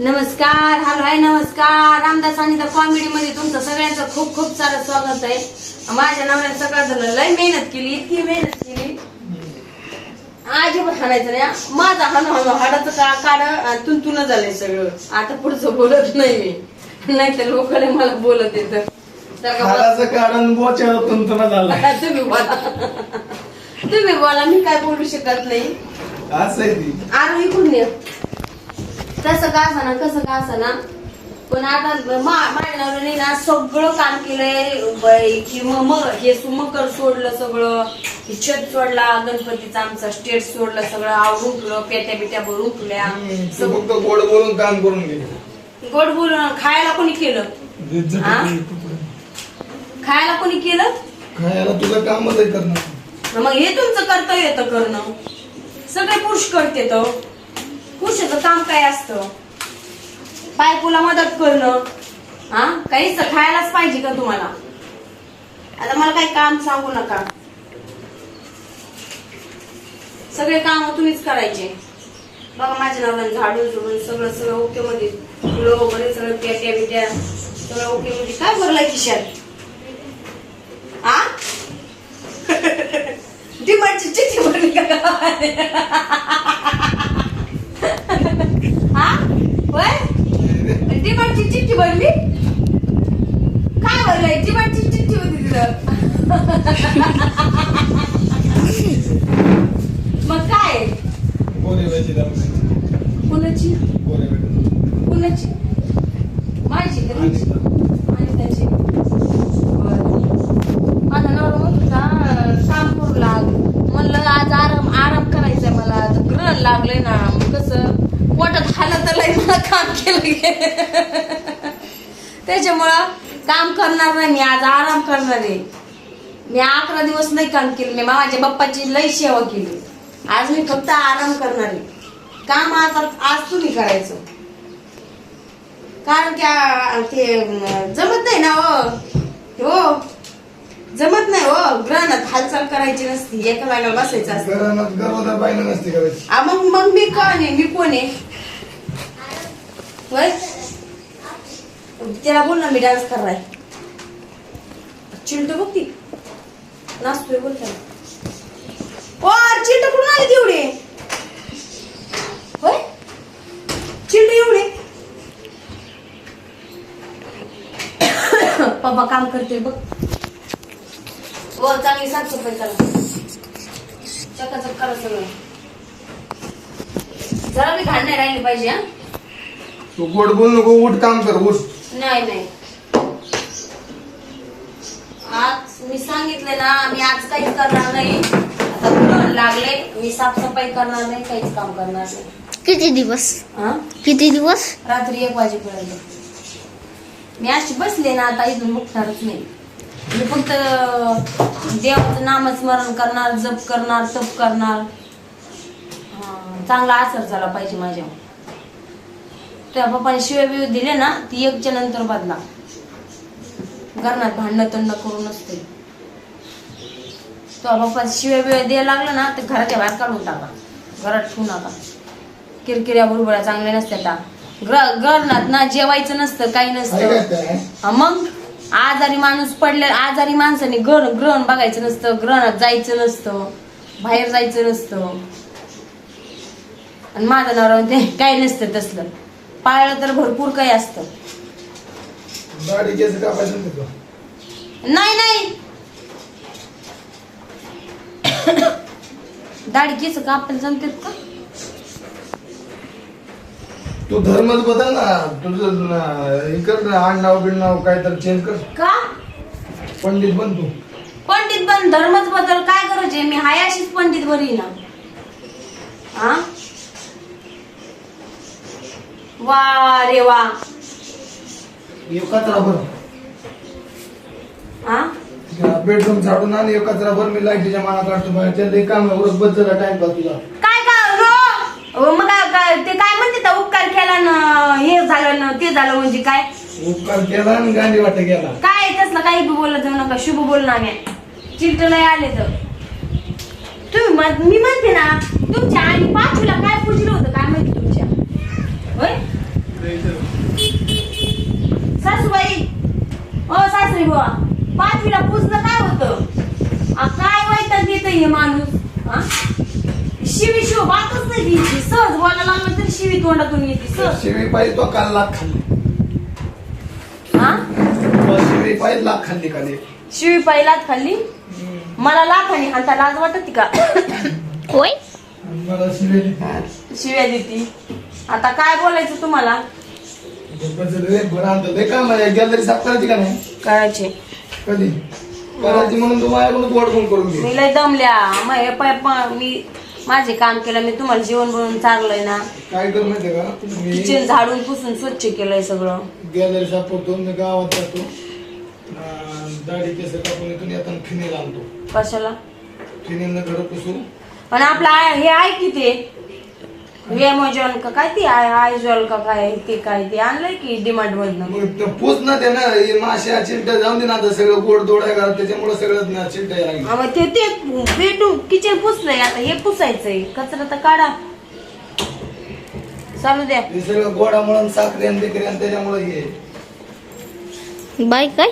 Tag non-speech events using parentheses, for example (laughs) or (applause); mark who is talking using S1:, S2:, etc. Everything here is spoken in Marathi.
S1: नमस्कार हॅलो हाय नमस्कार. रामदास आणि कॉमेडी मध्ये तुमचं सगळ्यांचं खूप खूप सारं स्वागत आहे. माझ्या नवऱ्याने सकाळ झालं. लय मेहनत केली इतकी मेहनत केली. अजिबात हाणायचं नाही. माझा हाणू हाणू हाडाचं का काढ तुंतुन झालंय सगळं. आता पुढचं बोलत नाही मी. नाही तर लोकांना मला बोलत येत
S2: कारण तुंतुना झाला
S1: तुम्ही बोला. तुम्ही बोला मी काय बोलू शकत नाही.
S2: असं आहे
S1: आरोही इकडून कसं का ना कसं का ना पण आता मा- माझ्या ना सगळं काम केलंय की मग मग हे मकर सोडलं सगळं छत सोडला गणपतीचा आमचा स्टेट सोडलं सगळं आवडून ठेवलं पेट्या बिट्या भरून ठेवल्या
S2: तू
S1: सगळं.
S2: फक्त गोड बोलून काम करून घे.
S1: गोड बोलून खायला कोणी केलं? खायला कोणी केलं?
S2: खायला तुझं कामच आहे करणं.
S1: मग हे तुमचं कर्तव्य येतं करणं. सगळे पुरुष करते तो. पुरुषाचं काम काय असतं? बायकोला मदत करणं. हा? काहीच खायलाच पाहिजे का तुम्हाला? आता मला काही काम सांगू नका. सगळे काम तुम्हीच करायचे. बघा माझ्या नावाने झाडून झुडून सगळं सगळं ओके मध्ये. फुलं वगैरे सगळं पेट्या बिट्या सगळं ओके मध्ये. काय भरलाय किशात हा (laughs) डिमांडची चिठी भरली का हा होय डिमांडची चिठ्ठी भरली काय भरलंय डिमांडची चिठ्ठी होती तिथं. मग काय? कुणाची. कुणाची? माझी का
S2: आणि
S1: तुझी? आणि त्याची बरं. माझा नवरा म्हणत होता काम करू लाग म्हणलं आज आराम आराम करायचंय मला आज ग्रहण लागलंय ना मग कसं पोटात हालत लय मला काम केलं गे. त्याच्यामुळं काम करणार नाही मी आज आराम करणार आहे. मी अकरा दिवस नाही काम केलं मी माझ्या बाप्पाची लय सेवा केली. आज मी फक्त आराम करणार आहे. काम आज आज तुम्ही करायचं. कारण ते जमत नाही ना हो. हो. जमत नाही हो. ग्रहणात हालचाल करायची नसती एका जागेला बसायचं असतं. मग मग मी कोण आहे? मी कोण आहे? त्याला बोल ना मी डान्स करणार चिंटू बघ ती. नाचतोय बोल त्याला. ओ चिलटो कुठून आली तेवढे होय? चिंटू एवढे? (coughs) पप्पा काम करते बघ. हो चांगली साफसफाई करा. चकाचक करा सगळं. जरा मी घाण नाही राहिली पाहिजे हा?
S2: तू गोड बोल नको उठ काम कर उठ.
S1: नाही नाही. आज मी सांगितले ना मी आज काहीच करणार नाही. आता लागले मी साफसफाई करणार नाही काहीच काम करणार नाही.
S3: किती दिवस?
S1: हा?
S3: किती दिवस?
S1: रात्री एक वाजेपर्यंत. मी अशी बसले ना आता इथून उठणारच नाही. मी फक्त देवाचं नामस्मरण करणार जप करणार तप करणार. हा, चांगला असर झाला पाहिजे माझ्यावर. त्या पप्पाने शिव्या बिव दिले ना ती एकच्या नंतर बदला. घरात भांडणं तंड करू नसते तो पप्पा शिव्या बिव्या द्यायला लागला ना ते घराच्या बाहेर काढून टाका. घरात ठेवू नका. किरकिऱ्या बुरबुऱ्या चांगल्या नसत्या त्या. ग्रहणात ना जेवायचं नसतं काही नसतं. मग आजारी माणूस पडले आजारी माणसाने ग्रहण ग्रहण बघायचं नसतं ग्रहणात जायचं नसतं बाहेर जायचं नसतं. आणि माझं नवरा ते काही नसतं तसलं. पाळलं तर भरपूर काही असतं.
S2: दाढी केस कापायचं नाही.
S1: नाही नाही. दाढी केस का आपल्याला जमतात का?
S2: तू धर्मच बदल ना. तुझं न- हे कर ना आडनाव बिडनाव काय तर चेंज कर.
S1: का?
S2: पंडित बन तू.
S1: पंडित बन धर्मच बदल काय आहे? मी हाय अशीच पंडित बरी ना. हा वा रे वा. हा
S2: बेडरूम झाडून आणि एक कचरा भर मी लाईटीच्या माना काढतो बाहेर. लई काम आहे उरकबद्दल टाइम पास
S1: काय काय रो? मग काय- काय ते काय म्हणते त्या उपकार केला ना हे झालं ना ते झालं म्हणजे काय?
S2: उपकार केला आणि गांधी वाटा गेला.
S1: काय तसलं काही बी बोलत जाऊ नका शुभ नाही चिलटलंय आले तर. तुम्ही म्हण- मी म्हणते ना तुमच्या आणि पाचवीला काय पुजलं होतं काय माहिती तुमच्या होय
S2: ते
S1: पुसणं काय होतं आ, काय वैताग देत हे माणूस हा? शिवी शिव बातच नाही द्यायची सहज बोलायला लागलं तरी शिवी तोंडातून येते सहज.
S2: शिवी पाहिजे तो काल लाख खाल्ली.
S1: हा?
S2: तो शिवी पाहिजे लाख खाल्ली खाली
S1: शिवी पहिलाच खाल्ली? मला लाखानी हाता लाज वाटत का?
S3: होय?
S2: मला.
S1: शिव्या देती. आता काय बोलायचं तुम्हाला?
S2: गॅलरी साफ करायची का नाही?
S1: करायचे.
S2: कधी? करायची म्हणून तू माझ्याकडून गोड फोन करून घे.
S1: मी लय दमल्या. मग हे प- प- मी माझे काम केलं मी तुम्हाला जेवण बनवून चारलंय ना.
S2: काय कर माहितीये का? मी
S1: किचन झाडून पुसून स्वच्छ केलंय सगळं.
S2: करतो मी गावात जातो. अं, दाढी केस कापून इथून येताना फिनेल आणतो.
S1: कशाला?
S2: फिनेलनं घर पुसू.
S1: आणि आपलं हे आहे की ते. वेमोजॉन का काय ते आय आयजॉल का काय ते काय ते आणलंय की डिमांड मधनं?
S2: पूस ना ते ना हे माश्या चिलट जाऊन दे ना आता सगळं गोड दोड आहे घरात त्याच्यामुळे सगळं ना लागली
S1: मग ते ते बेडरूम किचन पुसलंय आता हे पुसायचंय. कचरा तर काढा. चालू द्या.
S2: हे सगळं गोडामुळे साखरे आणि बिकरे आणि त्याच्यामुळे हे.
S3: बाय काय?